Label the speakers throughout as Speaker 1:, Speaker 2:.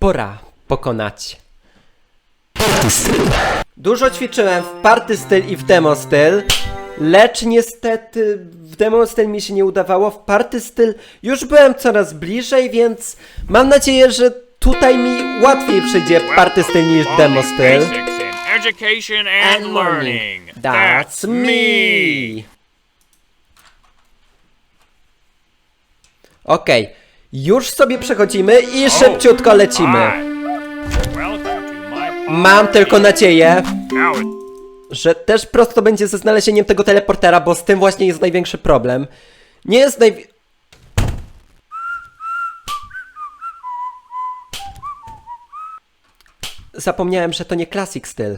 Speaker 1: Pora pokonać. Dużo ćwiczyłem w party styl i w demo styl, lecz niestety w demo styl mi się nie udawało. W party styl już byłem coraz bliżej, więc mam nadzieję, że tutaj mi łatwiej przyjdzie party styl niż demo styl.
Speaker 2: Education and learning.
Speaker 1: That's me. Okej, już sobie przechodzimy i szybciutko lecimy. Mam tylko nadzieję, że też prosto będzie ze znalezieniem tego teleportera, bo z tym właśnie jest największy problem. Nie jest naj... Zapomniałem, że to nie classic styl.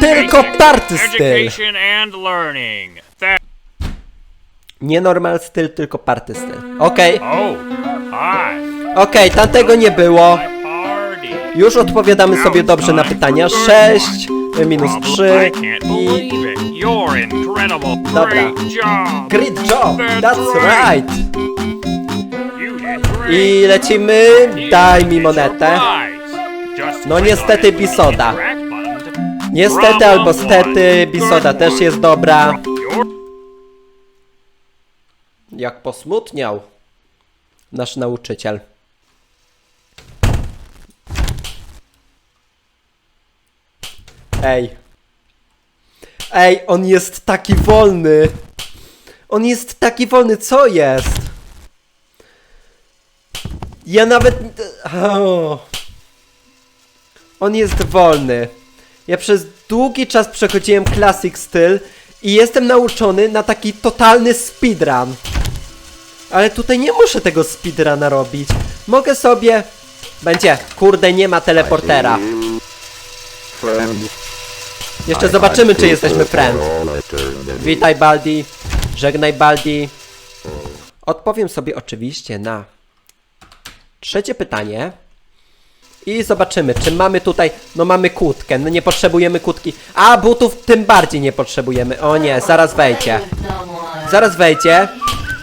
Speaker 1: Tylko party styl.
Speaker 2: Education and learning. That
Speaker 1: Nie normal styl, tylko party styl. Okej,
Speaker 2: oh, hi.
Speaker 1: okej, tamtego nie było.
Speaker 2: Party.
Speaker 1: Już odpowiadamy sobie dobrze na pytania. 6 minus 3
Speaker 2: I can't
Speaker 1: i...
Speaker 2: believe it. You're incredible.
Speaker 1: Dobra.
Speaker 2: Great job.
Speaker 1: Great job!
Speaker 2: That's right.
Speaker 1: right!
Speaker 2: You did great.
Speaker 1: I lecimy. Daj mi monetę. No niestety Bisoda. Niestety albo stety, Bisoda też jest dobra. Jak posmutniał nasz nauczyciel. Ej. Ej, on jest taki wolny. On jest taki wolny, co jest? Ja nawet... On jest wolny. Ja przez długi czas przechodziłem classic styl i jestem nauczony na taki totalny speedrun. Ale tutaj nie muszę tego speedruna robić. Mogę sobie... Będzie, kurde, nie ma teleportera. Jeszcze zobaczymy, czy jesteśmy friends. Witaj, Baldi. Żegnaj, Baldi. Odpowiem sobie oczywiście na trzecie pytanie. I zobaczymy, czy mamy tutaj. No, mamy kłódkę. No, nie potrzebujemy kłódki. A butów tym bardziej nie potrzebujemy. O nie, zaraz wejdzie. Zaraz wejdzie.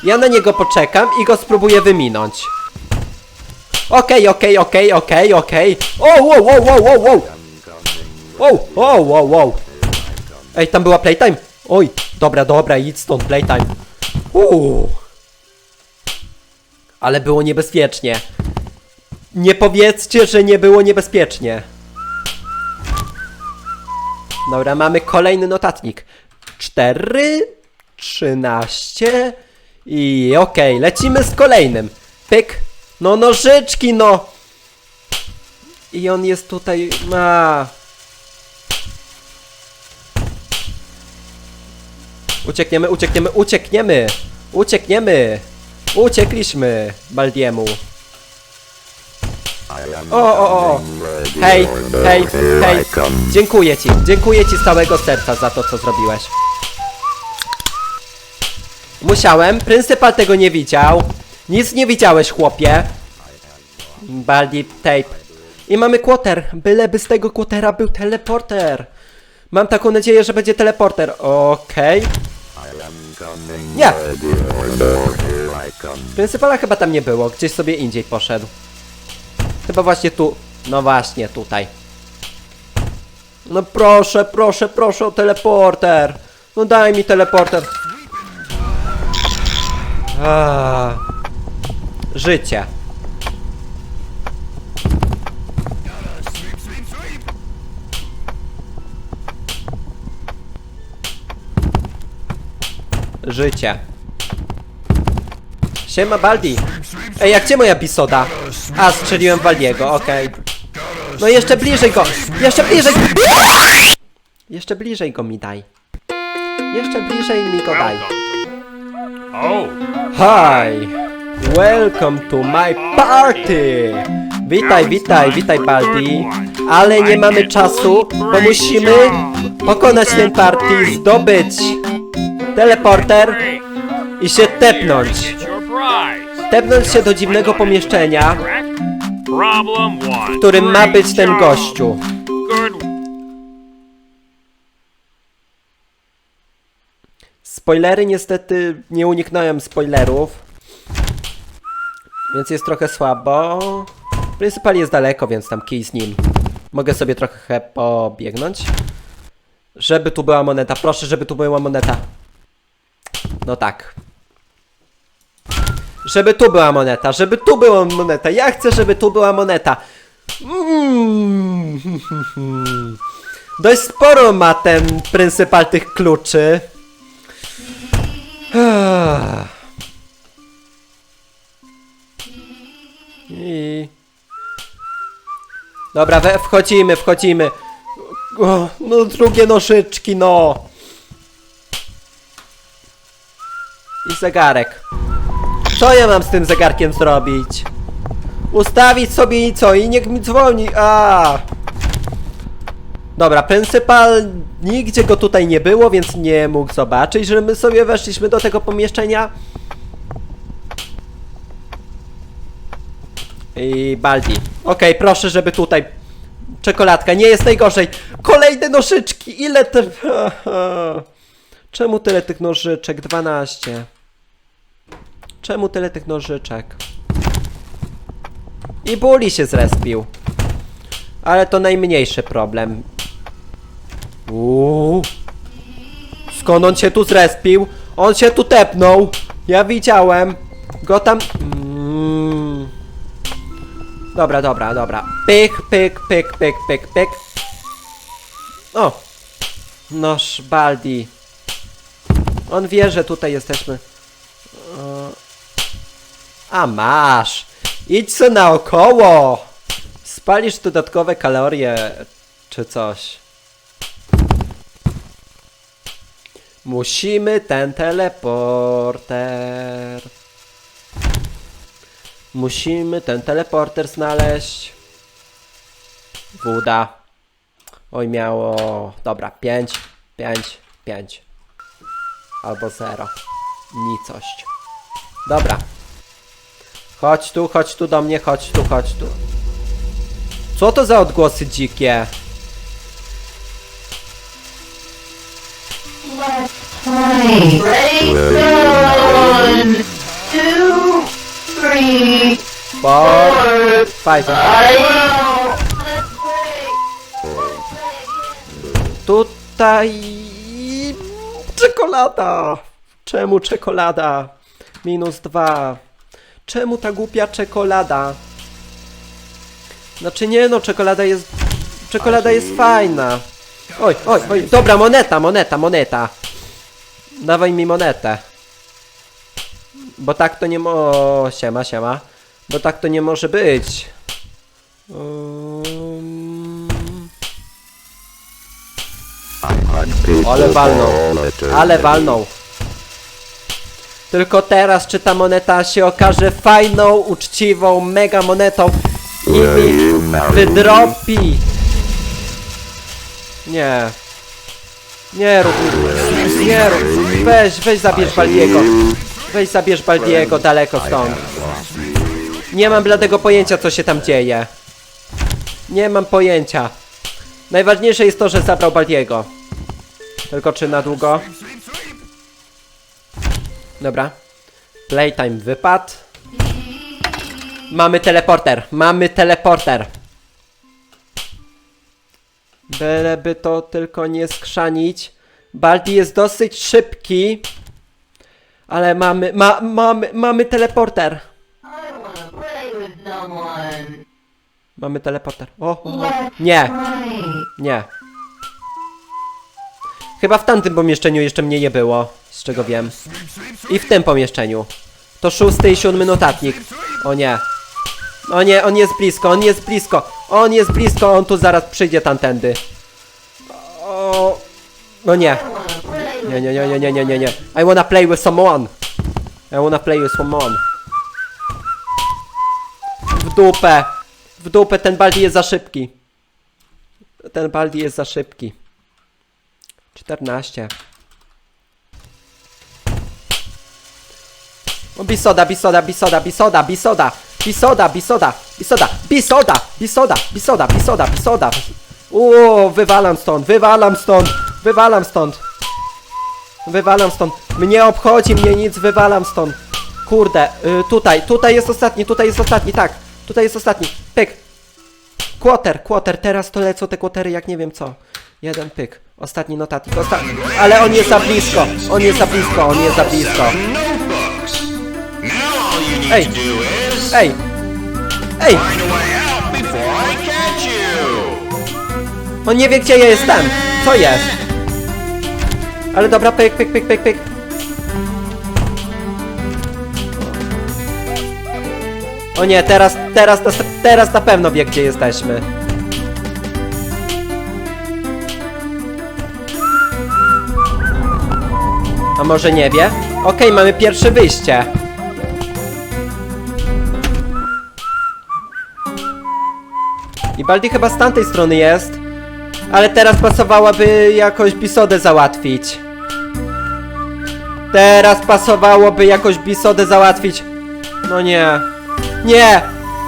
Speaker 1: Ja na niego poczekam i go spróbuję wyminąć. Okej, okej, okej, okej, okej. O, wow, wow, wow, wow, wow. Wow, wow, wow, wow. Ej, tam była playtime. Oj, dobra, dobra, idź stąd, playtime. Uuu. Ale było niebezpiecznie. Nie powiedzcie, że nie było niebezpiecznie. Dobra, mamy kolejny notatnik. 4, 13 i okej, lecimy z kolejnym. Pyk. No nożyczki, no. I on jest tutaj, ma. Uciekniemy, uciekniemy, uciekniemy! Uciekniemy! Uciekliśmy Baldiemu. O, o, o! Hej, hej, hej! Dziękuję ci, dziękuję ci z całego serca za to, co zrobiłeś. Musiałem, pryncypal tego nie widział. Nic nie widziałeś, chłopie. Baldi tape. I mamy kłoter. Byleby z tego kłotera był teleporter. Mam taką nadzieję, że będzie teleporter. Okej. Nie. Pryncypala chyba tam nie było. Gdzieś sobie indziej poszedł. Chyba właśnie tu. No właśnie, tutaj. No proszę, proszę, proszę o teleporter. No daj mi teleporter. Ah. Życie. Życie. Siema Baldi. Ej, jak gdzie moja bisoda? A, strzeliłem Baldiego, okej. No jeszcze bliżej go! Jeszcze bliżej! Jeszcze bliżej go mi daj. Jeszcze bliżej mi go daj.
Speaker 2: Oh,
Speaker 1: Hi! Welcome to my party! Witaj, witaj, witaj Baldi. Ale nie mamy czasu, bo musimy pokonać ten party, zdobyć teleporter i się tepnąć. Tepnąć się do dziwnego pomieszczenia, w którym ma być ten gościu. Spoilery niestety nie uniknąłem spoilerów. Więc jest trochę słabo. Pryncypal jest daleko, więc tam kij z nim. Mogę sobie trochę pobiegnąć. Żeby tu była moneta. Proszę, żeby tu była moneta. No tak. Żeby tu była moneta, żeby tu była moneta. Ja chcę, żeby tu była moneta. Mm. Dość sporo ma ten pryncypal tych kluczy. I... Dobra, we, wchodzimy, wchodzimy. O, no drugie nożyczki, no. I zegarek. Co ja mam z tym zegarkiem zrobić? Ustawić sobie i co? I niech mi dzwoni. A. Dobra, pryncypal nigdzie go tutaj nie było, więc nie mógł zobaczyć, że my sobie weszliśmy do tego pomieszczenia. I Baldi. Okej, proszę, żeby tutaj. Czekoladka, nie jest najgorzej. Kolejne nożyczki, ile te. Czemu tyle tych nożyczek? 12. Czemu tyle tych nożyczek? I Bully się zrespił. Ale to najmniejszy problem. Uuu. Skąd on się tu zrespił? On się tu tepnął. Ja widziałem. Go tam... Mm. Dobra, dobra, dobra. Pyk, pyk, pyk, pyk, pyk, pyk. O! Noż, Baldi. On wie, że tutaj jesteśmy. A masz! Idź se naokoło! Spalisz dodatkowe kalorie, czy coś. Musimy ten teleporter. Musimy ten teleporter znaleźć. Woda. Oj, miało. Dobra, 5, 5, 5. Albo 0. Nicość. Dobra. Chodź tu, chodź tu do mnie, chodź tu, chodź tu. Co to za odgłosy dzikie? Tutaj... Czekolada! Czemu czekolada? Minus dwa. Czemu ta głupia czekolada? Znaczy nie no, czekolada jest... Czekolada jest fajna. Oj, oj, oj, dobra, moneta, moneta, moneta. Dawaj mi monetę. Bo tak to nie mo... Siema, siema. Bo tak to nie może być. Um... Ale walnął. Ale walnął. Tylko teraz, czy ta moneta się okaże fajną, uczciwą, mega monetą i mi wydropi. Nie. Nie rób mi- Weź, weź zabierz Baldiego. Weź zabierz Baldiego daleko stąd. Nie mam bladego pojęcia, co się tam dzieje. Nie mam pojęcia. Najważniejsze jest to, że zabrał Baldiego. Tylko czy na długo? Dobra. Playtime wypadł. Mamy teleporter. Mamy teleporter. Byleby to tylko nie skrzanić. Baldi jest dosyć szybki. Ale mamy, ma, mamy, mamy teleporter. Mamy teleporter. O, o. Nie, nie. Chyba w tamtym pomieszczeniu jeszcze mnie nie było, z czego wiem. I w tym pomieszczeniu. To szósty i siódmy notatnik. O nie. O nie, on jest blisko, on jest blisko. On jest blisko, on tu zaraz przyjdzie tamtędy. No nie. Nie, nie, nie, nie, nie, nie, nie, nie. I wanna play with someone. I wanna play with someone. W dupę. W dupę, ten Baldi jest za szybki. Ten Baldi jest za szybki. 14. O, bisoda, bisoda, bisoda, bisoda, bisoda, bisoda, bisoda, bisoda, bisoda, bisoda, bisoda, bisoda, bisoda. O, wywalam stąd, wywalam stąd, wywalam stąd. Wywalam stąd. Mnie obchodzi mnie nic, wywalam stąd. Kurde, y, tutaj, tutaj jest ostatni, tutaj jest ostatni, tak. Tutaj jest ostatni. Pyk. Quarter, quarter, teraz to lecą te quartery jak nie wiem co. Jeden pyk. Ostatni notatnik, ostatni. Ale on jest za blisko, on jest za blisko, on jest za blisko. Ej. Ej! Ej! On nie wie gdzie ja jestem! Co jest? Ale dobra, pyk, pyk, pyk, pyk, pyk. O nie, teraz, teraz, teraz, na pewno wie gdzie jesteśmy. A może nie wie? Okej, mamy pierwsze wyjście. I Baldi chyba z tamtej strony jest. Ale teraz pasowałoby jakoś bisodę załatwić. Teraz pasowałoby jakoś bisodę załatwić. No nie. Nie!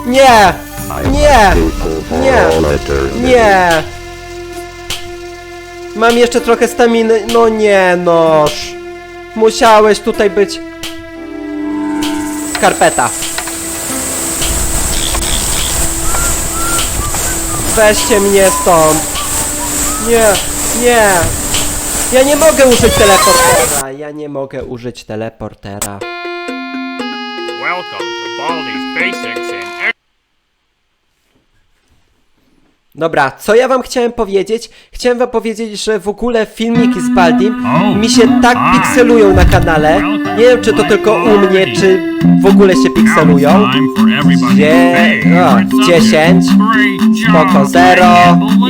Speaker 1: Nie! Nie! Nie! Nie! Mam jeszcze trochę staminy. No nie, noż. Musiałeś tutaj być. Skarpeta. Weźcie mnie stąd. Nie, nie. Ja nie mogę użyć teleportera. Ja nie mogę użyć teleportera.
Speaker 2: Welcome to Baldi's Basics in
Speaker 1: Dobra, co ja wam chciałem powiedzieć? Chciałem wam powiedzieć, że w ogóle filmiki z Baldim mi się tak pikselują na kanale. Nie wiem, czy to tylko u mnie, czy w ogóle się pikselują. Dzie- o, 10, spoko, 0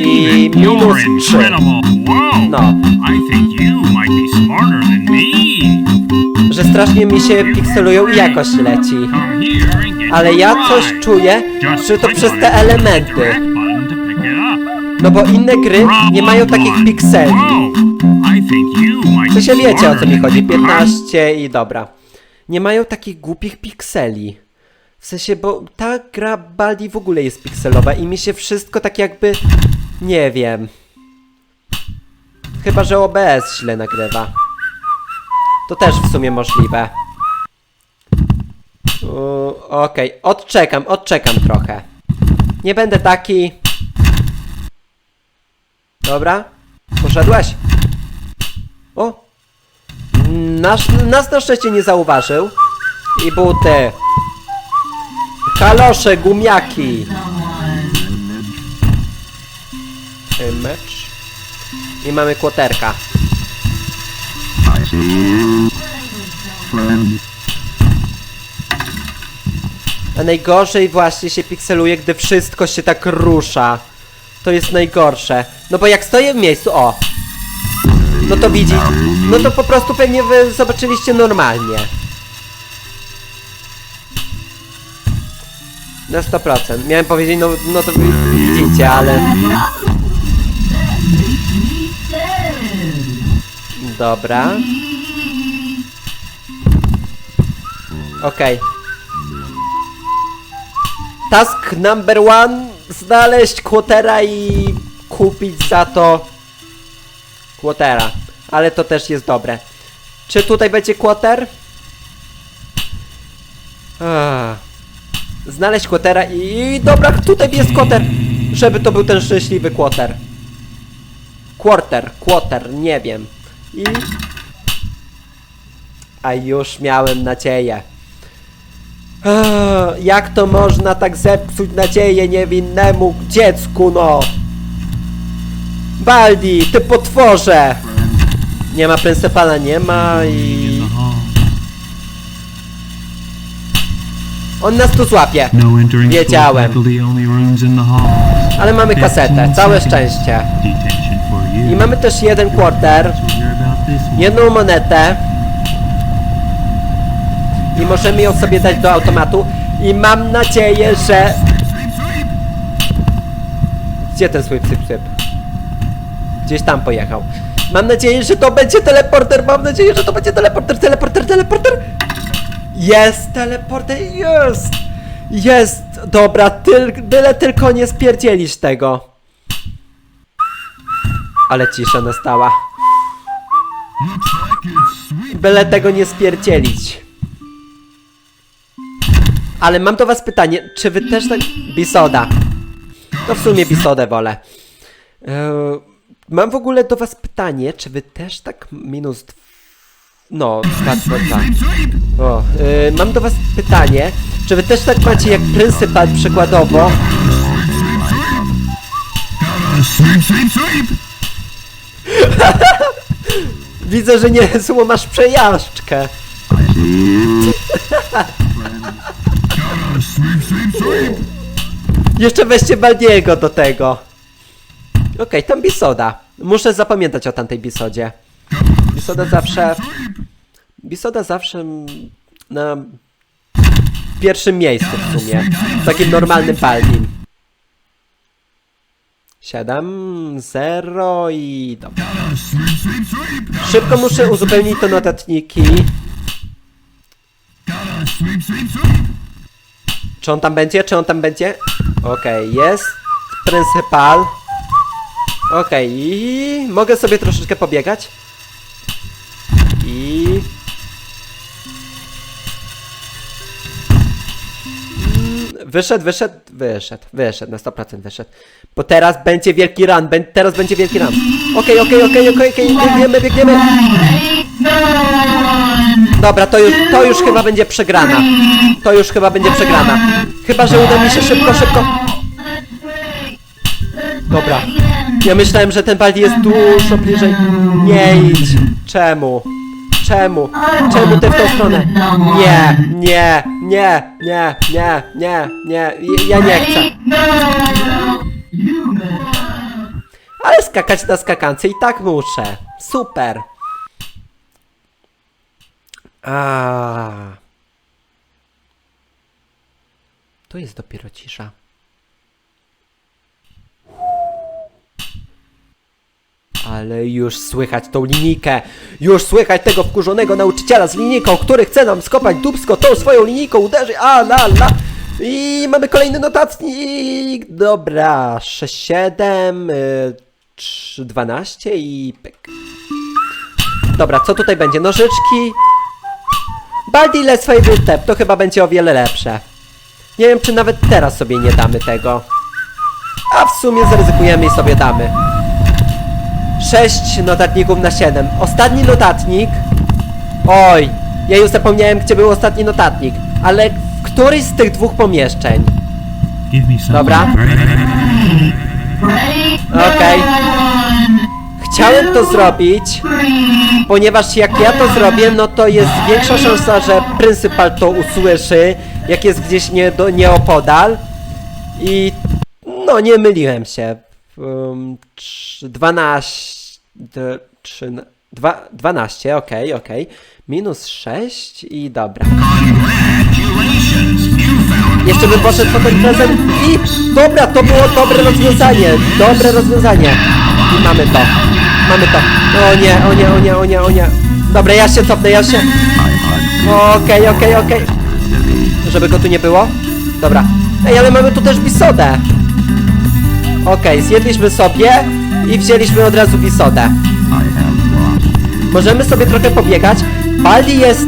Speaker 1: i minus 3. No. Że strasznie mi się pikselują i jakość leci. Ale ja coś czuję, że to przez te elementy. No bo inne gry nie mają takich pikseli. sensie
Speaker 2: be
Speaker 1: wiecie o co mi chodzi,
Speaker 2: than me, huh?
Speaker 1: 15 i dobra. Nie mają takich głupich pikseli. W sensie, bo ta gra Baldi w ogóle jest pikselowa i mi się wszystko tak jakby... Nie wiem. Chyba, że OBS źle nagrywa. To też w sumie możliwe. Okej, odczekam, odczekam trochę. Nie będę taki... Dobra, poszedłeś? O! Nasz, nas na szczęście nie zauważył. I buty. Kalosze, gumiaki. Mecz. I mamy kłoterka. A najgorzej właśnie się pikseluje, gdy wszystko się tak rusza. To jest najgorsze. No bo jak stoję w miejscu, o! No to widzi. No to po prostu pewnie wy zobaczyliście normalnie. Na 100%. Miałem powiedzieć, no, no to widzicie, ale... Dobra. Okej. Task number one. Znaleźć kłotera i kupić za to kłotera. Ale to też jest dobre. Czy tutaj będzie kłoter? Ah. Znaleźć kłotera i... dobra, tutaj jest kłoter. Żeby to był ten szczęśliwy kłoter. Quarter, quarter, nie wiem. I... A już miałem nadzieję. Eee, Jak to można tak zepsuć nadzieję niewinnemu dziecku, no? Baldi, ty potworze! Nie ma pryncypala, nie ma i... On nas tu złapie.
Speaker 3: No entering
Speaker 1: Wiedziałem.
Speaker 3: faculty, only rooms in the halls.
Speaker 1: Ale mamy kasetę, całe szczęście.
Speaker 3: Detention for you.
Speaker 1: I mamy też jeden quarter,
Speaker 3: We'll hear about this one.
Speaker 1: jedną monetę. I możemy ją sobie dać do automatu. I mam nadzieję, że... Gdzie ten swyp, syp, syp? Gdzieś tam pojechał. Mam nadzieję, że to będzie teleporter. Mam nadzieję, że to będzie teleporter, teleporter, teleporter. Jest teleporter, jest! Jest! Dobra, tyl, byle tylko nie spierdzielisz tego. Ale cisza nastała. Byle tego nie spierdzielić. Ale mam do was pytanie, czy wy też tak... Bisoda. To w sumie Bisodę wolę. Eee, mam w ogóle do was pytanie, czy wy też tak minus... No, skacło dwa. O, yy, mam do was pytanie, czy wy też tak macie jak pryncypal przykładowo? Widzę, że nie masz przejażdżkę. Jeszcze weźcie Baldiego do tego. Okej, tam Bisoda. Muszę zapamiętać o tamtej Bisodzie. Bisoda zawsze... Bisoda zawsze na pierwszym miejscu w sumie. Takim normalnym Baldim. 7, 0 i dobra. Szybko muszę uzupełnić to notatniki. Czy on tam będzie? Czy on tam będzie? Okej, jest. Pryncypal. Okej, i mogę sobie troszeczkę pobiegać. I... Mm, Wyszedł, wyszedł, wyszedł, wyszedł, na 100% wyszedł. Bo teraz będzie wielki run, bę- teraz będzie wielki run. Okej, okej, okej, okej, okej, biegniemy, biegniemy. Dobra, to już, to już chyba będzie przegrana. To już chyba będzie przegrana. Chyba, że uda mi się szybko, szybko. Dobra. Ja myślałem, że ten Baldi jest dużo bliżej. Nie idź. Czemu? Czemu? Czemu ty w tą stronę? Nie, nie, nie, nie, nie, nie, nie. Ja nie chcę. Ale skakać na skakance i tak muszę. Super. A. To jest dopiero cisza. Ale już słychać tą linijkę. Już słychać tego wkurzonego nauczyciela z linijką, który chce nam skopać dubsko tą swoją linijką, uderzy, a la la. I mamy kolejny notatnik. Dobra, 6, 7, y, 3, 12 i pyk. Dobra, co tutaj będzie? Nożyczki. Baldi Let's Favorite Step, to chyba będzie o wiele lepsze. Nie wiem, czy nawet teraz sobie nie damy tego. A w sumie zaryzykujemy i sobie damy. 6 notatników na 7. Ostatni notatnik. Oj, ja już zapomniałem, gdzie był ostatni notatnik. Ale w któryś z tych dwóch pomieszczeń. Dobra. Okej. Chciałem to zrobić, ponieważ jak ja to zrobię, no to jest większa szansa, że pryncypal to usłyszy, jak jest gdzieś nie, do, nieopodal. I no, nie myliłem się. Um, trz- 12. d- trzy- dwa- 12, okej, okej. Minus 6 i dobra. Jeszcze bym poszedł po ten prezent i dobra, to było dobre rozwiązanie, dobre rozwiązanie. I mamy to, mamy to. O nie, o nie, o nie, o nie, o nie. Dobra, ja się cofnę, ja się... Okej, okej, okej. Żeby go tu nie było? Dobra. Ej, ale mamy tu też bisodę. Okej, zjedliśmy sobie i wzięliśmy od razu bisodę. Możemy sobie trochę pobiegać. Baldi jest...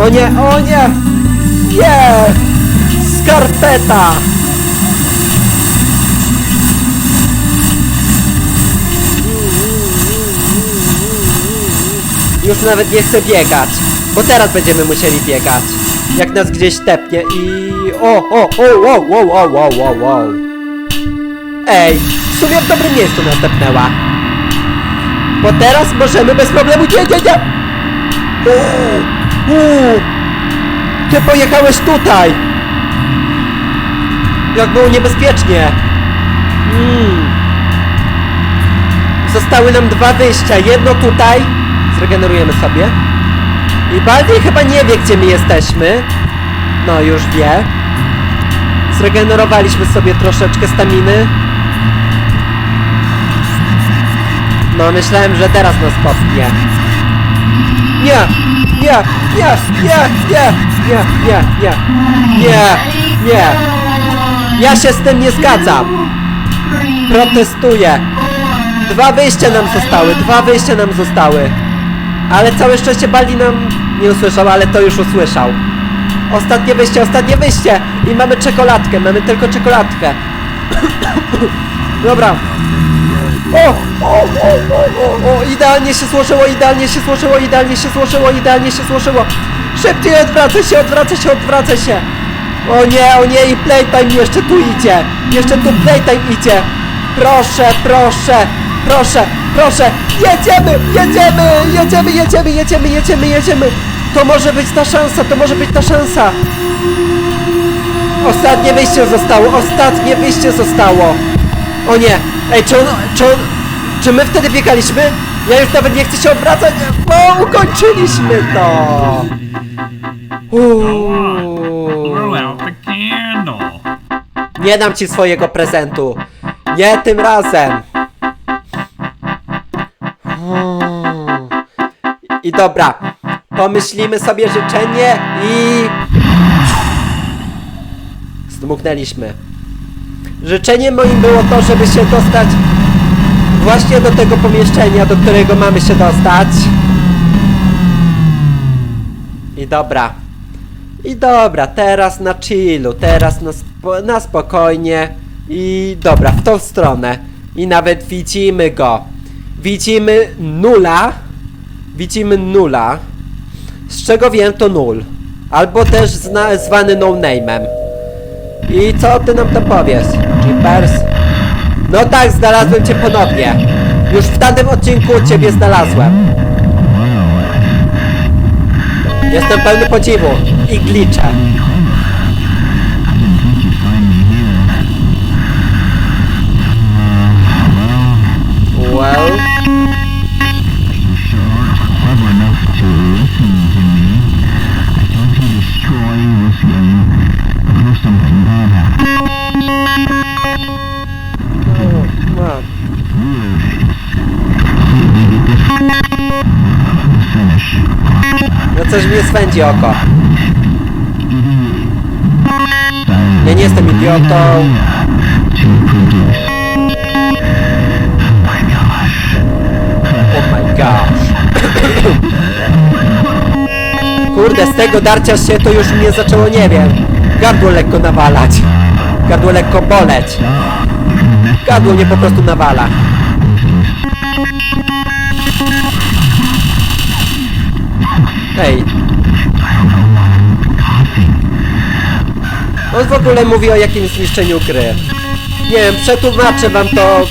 Speaker 1: O nie, o nie! Nie! Skarpeta! Już nawet nie chcę biegać. Bo teraz będziemy musieli biegać. Jak nas gdzieś tepnie i... O, o, o, O! O! O! O! wow, wow. Ej, w sumie w dobrym miejscu nas tepnęła. Bo teraz możemy bez problemu... Nie, nie, nie! Uuu, uuu. Ty pojechałeś tutaj! Jak było niebezpiecznie! Mm. Zostały nam dwa wyjścia. Jedno tutaj Zregenerujemy sobie. I Baldi chyba nie wie, gdzie my jesteśmy. No, już wie. Zregenerowaliśmy sobie troszeczkę staminy. No, myślałem, że teraz nas popchnie. Nie! Nie! Nie! Nie! Nie! Nie! Nie! Nie! Nie! Nie! Ja się z tym nie zgadzam! Protestuję! Dwa wyjścia nam zostały, dwa wyjścia nam zostały. Ale całe szczęście Baldi nam nie usłyszał, ale to już usłyszał. Ostatnie wyjście, ostatnie wyjście! I mamy czekoladkę, mamy tylko czekoladkę. Dobra. O, o, o, o, o, o, idealnie się złożyło, idealnie się złożyło, idealnie się złożyło, idealnie się złożyło. Szybciej odwracaj się, odwracaj się, odwracaj się. O nie, o nie, i playtime jeszcze tu idzie. Jeszcze tu playtime idzie. Proszę, proszę, proszę, proszę. Jedziemy, jedziemy, jedziemy, jedziemy, jedziemy, jedziemy, jedziemy. To może być ta szansa, to może być ta szansa. Ostatnie wyjście zostało, ostatnie wyjście zostało. O nie, ej, czy on, czy on, czy my wtedy biegaliśmy? Ja już nawet nie chcę się odwracać, bo ukończyliśmy to. Uuu. Nie dam ci swojego prezentu. Nie tym razem. Dobra, pomyślimy sobie życzenie i... Zdmuchnęliśmy. Życzeniem moim było to, żeby się dostać właśnie do tego pomieszczenia, do którego mamy się dostać. I dobra. I dobra, teraz na chillu, teraz na, na spokojnie. I dobra, w tą stronę. I nawet widzimy go. Widzimy nula. Widzimy nula. Z czego wiem, to nul. Albo też zna, zwany no name'em. I co ty nam to powiesz? Jeepers? No tak, znalazłem cię ponownie. Już w tamtym odcinku ciebie znalazłem. Jestem pełny podziwu i gliczę. No coś mnie swędzi oko. Ja nie jestem idiotą.
Speaker 4: Oh my gosh.
Speaker 1: Kurde, z tego darcia się to już mnie zaczęło, nie wiem, gardło lekko nawalać. Gardło lekko boleć. Gardło mnie po prostu nawala. Ej. On w ogóle mówi o jakimś zniszczeniu gry. Nie wiem, przetłumaczę wam to.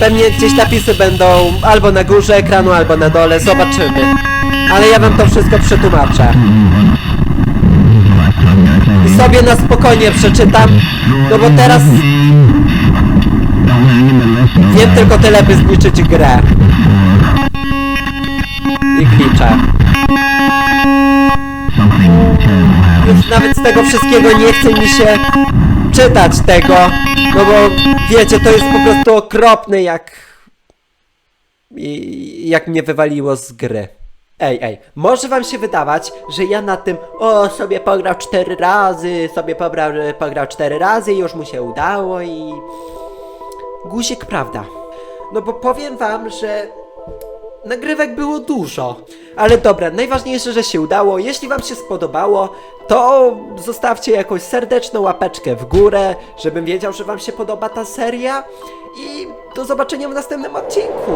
Speaker 1: Pewnie gdzieś napisy będą albo na górze ekranu, albo na dole, zobaczymy. Ale ja wam to wszystko przetłumaczę. I sobie na spokojnie przeczytam, no bo teraz wiem tylko tyle, by zniszczyć grę. I kliczę. Już nawet z tego wszystkiego nie chce mi się czytać tego, no bo wiecie, to jest po prostu okropne jak... jak mnie wywaliło z gry. Ej, ej, może wam się wydawać, że ja na tym, o, sobie pograł cztery razy, sobie pograł, pograł cztery razy i już mu się udało i... Guzik prawda. No bo powiem wam, że nagrywek było dużo. Ale dobra, najważniejsze, że się udało. Jeśli wam się spodobało, to zostawcie jakąś serdeczną łapeczkę w górę, żebym wiedział, że wam się podoba ta seria. I do zobaczenia w następnym odcinku.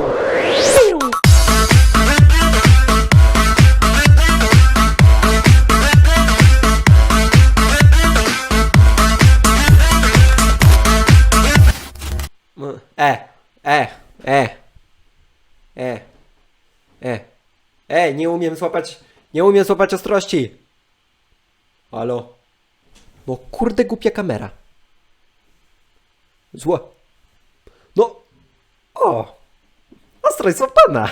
Speaker 1: E, e, e, e, e, e, nie umiem złapać, nie umiem złapać ostrości. Halo? No kurde głupia kamera. Zło. No, o, ostrość złapana.